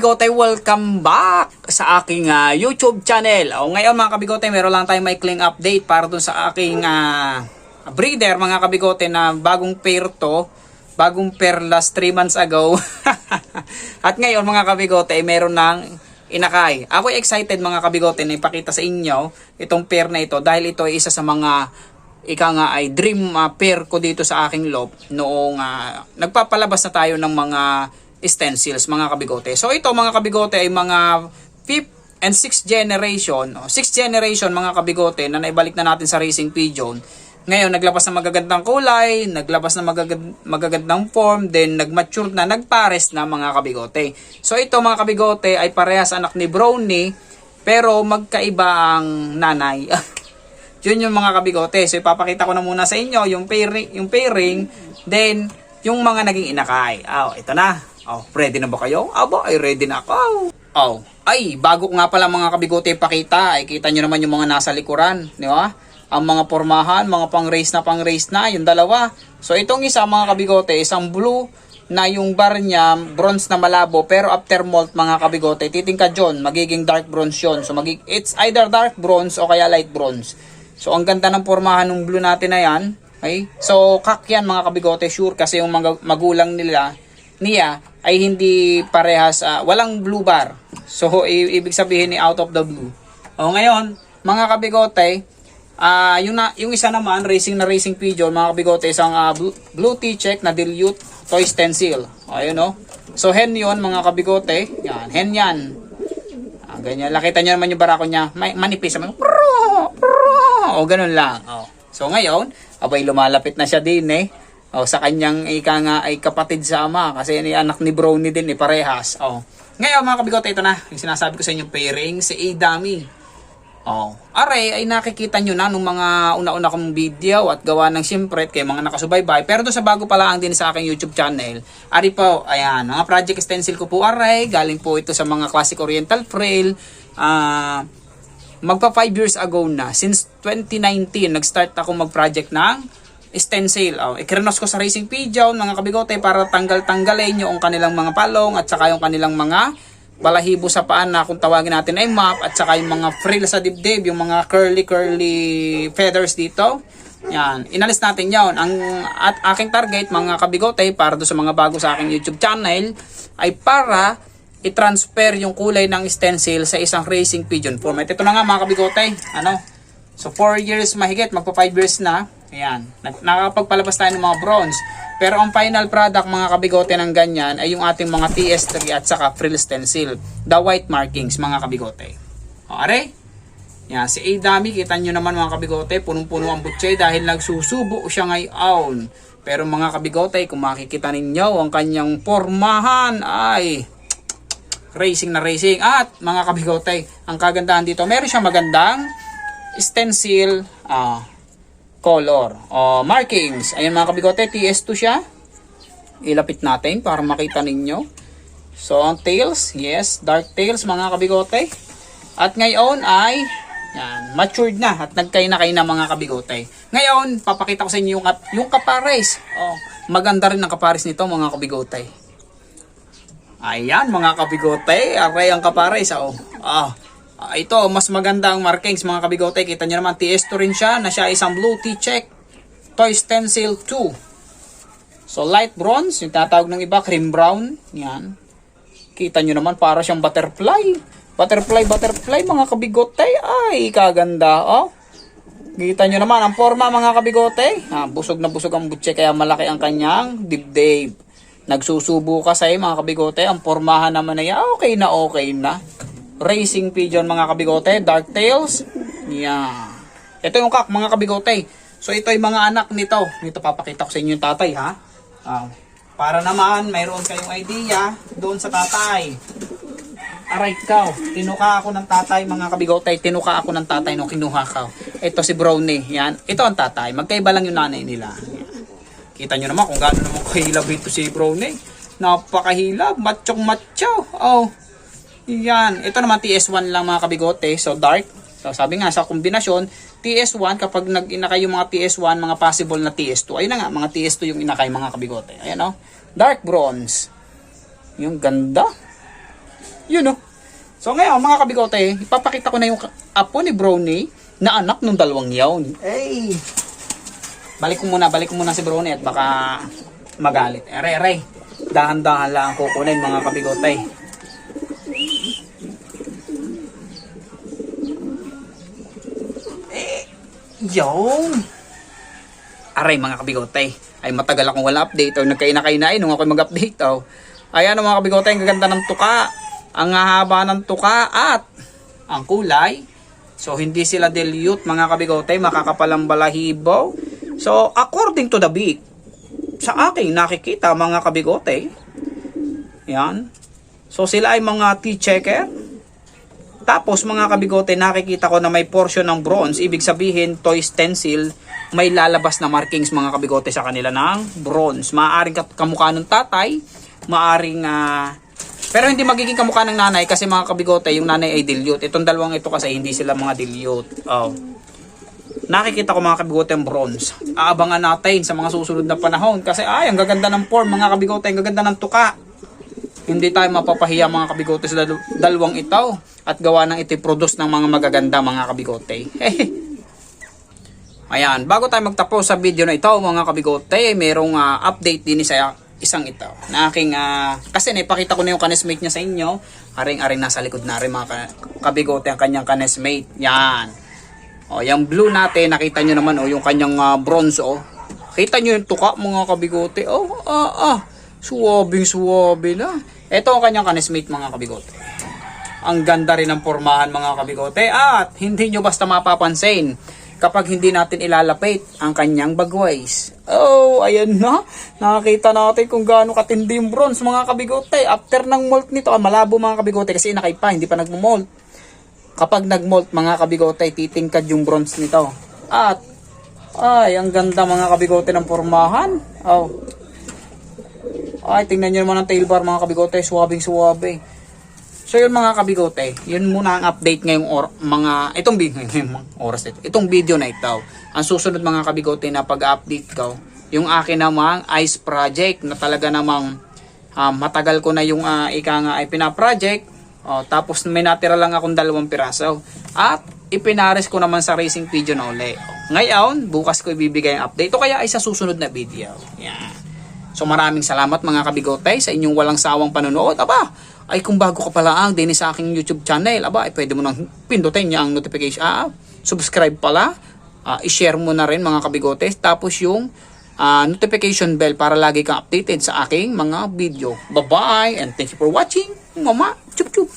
Kabigote, welcome back sa aking ah, YouTube channel. O ngayon mga kabigote, meron lang tayong maikling update para dun sa aking ah, breeder mga kabigote na bagong pair to. Bagong pair last 3 months ago. At ngayon mga kabigote, ay meron ng inakay. Ako excited mga kabigote na ipakita sa inyo itong pair na ito dahil ito ay isa sa mga ika nga ay dream ah, pair ko dito sa aking loft noong ah, nagpapalabas na tayo ng mga stencils mga kabigote. So ito mga kabigote ay mga 5th and 6th generation, 6th generation mga kabigote na naibalik na natin sa Racing Pigeon. Ngayon naglabas na magagandang kulay, naglabas na magagand magagandang form, then nagmature na, nagpares na mga kabigote. So ito mga kabigote ay parehas anak ni Brownie pero magkaiba ang nanay. Yun yung mga kabigote. So ipapakita ko na muna sa inyo yung pairing, yung pairing, then yung mga naging inakay. Oh, ito na. Oh, ready na ba kayo? Aba, ay ready na ako. Oh, ay, bago nga pala mga kabigote pakita, ay kita nyo naman yung mga nasa likuran, di ba? Ang mga pormahan, mga pang-race na pang-race na, yung dalawa. So itong isa mga kabigote, isang blue na yung bar niya, bronze na malabo, pero after malt mga kabigote, titingkad yun, magiging dark bronze yun. So magig it's either dark bronze o kaya light bronze. So ang ganda ng pormahan ng blue natin na yan. Okay? So kak yan mga kabigote, sure kasi yung magulang nila, niya ay hindi parehas, ah, walang blue bar. So ibig sabihin ni out of the blue. O ngayon, mga kabigote, ah yung, na, yung isa naman, racing na racing pigeon, mga kabigote, isang ah, blue, blue T-check na dilute toy stencil. O, ayun o. So hen yon mga kabigote. Yan, hen yan. Ah, ganyan. Nakita nyo naman yung barako niya. May manipis. May, o, ganun lang. O. So ngayon, abay lumalapit na siya din eh. O, sa kanyang ika nga ay kapatid sa ama kasi ni anak ni Brownie din eh, parehas. O. Ngayon mga kabigote, ito na. Yung sinasabi ko sa inyo pairing, si A-Dummy. Oh. Aray ay nakikita nyo na nung mga una-una kong video at gawa ng siyempre kay mga nakasubaybay. Pero doon sa bago pa lang din sa aking YouTube channel, ari po, ayan, mga project stencil ko po aray. Galing po ito sa mga classic oriental frail. Ah, magpa 5 years ago na. Since 2019, nag-start ako mag-project ng stencil. Oh, ikrenos ko sa Racing Pigeon, mga kabigote, para tanggal-tanggalin yung kanilang mga palong at saka yung kanilang mga balahibo sa paan na kung tawagin natin ay map at saka yung mga frill sa dibdib, yung mga curly curly feathers dito. Yan, inalis natin 'yon. Ang at aking target mga kabigote para do sa mga bago sa aking YouTube channel ay para i-transfer yung kulay ng stencil sa isang racing pigeon format. Ito na nga mga kabigote. Ano? So 4 years mahigit, magpa 5 years na. Ayan. Nakakapagpalabas tayo ng mga bronze. Pero ang final product mga kabigote ng ganyan ay yung ating mga TS3 at saka frill stencil. The white markings mga kabigote. O are? Yan, si A-Dami, kita nyo naman mga kabigote, punong-puno ang butse dahil nagsusubo siya ngayon. Pero mga kabigote, kung makikita ninyo, ang kanyang pormahan ay racing na racing. At mga kabigote, ang kagandahan dito, meron siyang magandang stencil ah, color o markings. Ayun mga kabigote, TS2 siya. Ilapit natin para makita ninyo. So, ang tails, yes, dark tails mga kabigote. At ngayon ay yan, matured na at nagkay na kayo na mga kabigote. Ngayon, papakita ko sa inyo yung, yung kapares. Oh, maganda rin ang kapares nito mga kabigote. Ayan mga kabigote, aray ang kapares. Oh. Ah, ah, ito, mas maganda ang markings mga kabigote. Kita nyo naman, TS2 rin siya na siya isang blue T-check Toy Stencil 2. So light bronze, yung tatawag ng iba, cream brown. Yan. Kita nyo naman, para siyang butterfly. Butterfly, butterfly mga kabigote. Ay, kaganda. Oh. Kita nyo naman, ang forma mga kabigote. Ah, busog na busog ang butse, kaya malaki ang kanyang dibdib. Nagsusubo ka sa mga kabigote. Ang formahan naman na yan, okay na okay na. Racing pigeon mga kabigote, dark tails. Yan. Ito yung kak mga kabigote. So ito yung mga anak nito. Nito papakita ko sa inyo yung tatay ha. Ah, para naman mayroon kayong idea doon sa tatay. Aray ikaw, tinuka ako ng tatay mga kabigote, tinuka ako ng tatay nung kinuha ka. Ito si Brownie, yan. Ito ang tatay, magkaiba lang yung nanay nila. Kita nyo naman kung gaano naman kahilab ito si Brownie. Napakahilab, machong macho. Oh, yan. Ito naman TS1 lang mga kabigote, so dark. So sabi nga sa kombinasyon, TS1 kapag nag-inakay yung mga TS1, mga possible na TS2. Ayun na nga, mga TS2 yung inakay mga kabigote. Ayan oh. Dark bronze. Yung ganda. Yun oh. So ngayon mga kabigote, ipapakita ko na yung apo ni Brownie na anak ng dalawang yawn. Hey! Balik ko muna, balik ko muna si Brownie at baka magalit. Aray, aray. Dahan-dahan lang ang kukunin mga kabigote. Yung! Aray mga kabigote. Ay matagal akong wala update o nagkaina-kainain nung ako mag-update oh. Ayan mga kabigote, ang gaganda ng tuka. Ang hahaba ng tuka at ang kulay. So hindi sila dilute mga kabigote, makakapalang balahibo. So according to the beak, sa aking nakikita mga kabigote, yan. So sila ay mga T-checker. Tapos mga kabigote, nakikita ko na may portion ng bronze. Ibig sabihin, toy stencil, may lalabas na markings mga kabigote sa kanila ng bronze. Maaring kat- kamukha ng tatay, maaring... ah, pero hindi magiging kamukha ng nanay kasi mga kabigote, yung nanay ay dilute. Itong dalawang ito kasi hindi sila mga dilute. Oh. Nakikita ko mga kabigote ang bronze. Aabangan natin sa mga susunod na panahon kasi ay, ang gaganda ng form mga kabigote, ang gaganda ng tuka. Hindi tayo mapapahiya mga kabigote sa dal- dalawang ito at gawa ng iti-produce ng mga magaganda mga kabigote. Ayan, bago tayo magtapos sa video na ito mga kabigote, merong ah, update din sa isang ito. Na aking, ah, kasi naipakita ko na yung kanesmate niya sa inyo. Aring-aring nasa likod na rin mga ka- kabigote ang kanyang kanesmate. Yan. O, yung blue natin, nakita nyo naman, o, yung kanyang ah, bronze, o. Kita nyo yung tuka, mga kabigote. Oh, ah, ah. Suwabing suwabe na. Ito ang kanyang kanesmate, mga kabigote. Ang ganda rin ng pormahan, mga kabigote. At, hindi nyo basta mapapansin kapag hindi natin ilalapit ang kanyang bagways. Oh, ayan na. Nakakita natin kung gaano katindi yung bronze, mga kabigote. After ng molt nito, ah, malabo mga kabigote kasi inakay pa, hindi pa nagmo-molt kapag nag-molt mga kabigote, titingkad yung bronze nito. At, ay, ang ganda mga kabigote ng pormahan. Oh. Ay, tingnan nyo naman ang tail bar mga kabigote, suwabing suwabe. So yun mga kabigote, yun muna ang update ngayong or, mga, itong video, oras ito, itong video na ito. Ang susunod mga kabigote na pag-update ko, yung akin namang ice project na talaga namang ah, matagal ko na yung ah, ika nga ay pinaproject. Oh, tapos may natira lang akong dalawang piraso. At ipinares ko naman sa racing video na uli. Ngayon, bukas ko ibibigay ang update. O kaya ay sa susunod na video. Yan. So maraming salamat mga kabigote sa inyong walang sawang panonood. Aba, ay kung bago ka pala ang din sa aking YouTube channel, aba, ay pwede mo nang pindutin niya ang notification. Ah, subscribe pala. Ah, i-share mo na rin mga kabigote. Tapos yung ah, notification bell para lagi kang updated sa aking mga video. Bye-bye and thank you for watching. Mama, chup chup.